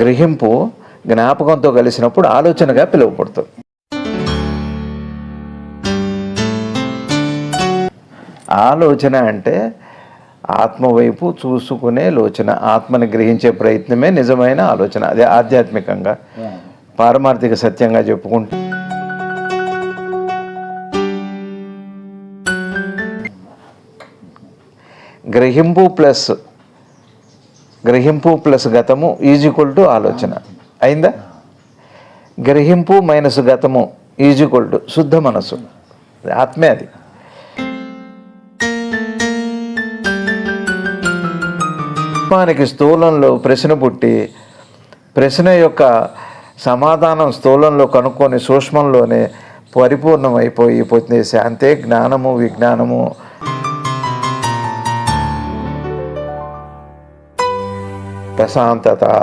గ్రహింపు జ్ఞాపకంతో కలిసినప్పుడు ఆలోచనగా పిలువబడుతుంది. ఆలోచన అంటే ఆత్మవైపు చూసుకునే లోచన ఆత్మని గ్రహించే ప్రయత్నమే నిజమైన ఆలోచన అదే ఆధ్యాత్మికంగా పారమార్థిక సత్యంగా చెప్పుకుంటే. గ్రహింపు ప్లస్ గ్రహింపు ప్లస్ గతము ఈజ్ ఈక్వల్ టు ఆలోచన. అయిందా? గ్రహింపు మైనస్ గతము ఈజ్ ఈక్వల్ టు శుద్ధ మనసు ఆత్మే అది. ఆత్మానికి స్థూలంలో ప్రశ్న పుట్టి ప్రశ్న యొక్క సమాధానం స్థూలంలో కనుక్కొని సూక్ష్మంలోనే పరిపూర్ణమైపోయి పొందేసి అంతే జ్ఞానము విజ్ఞానము प्रशान्तता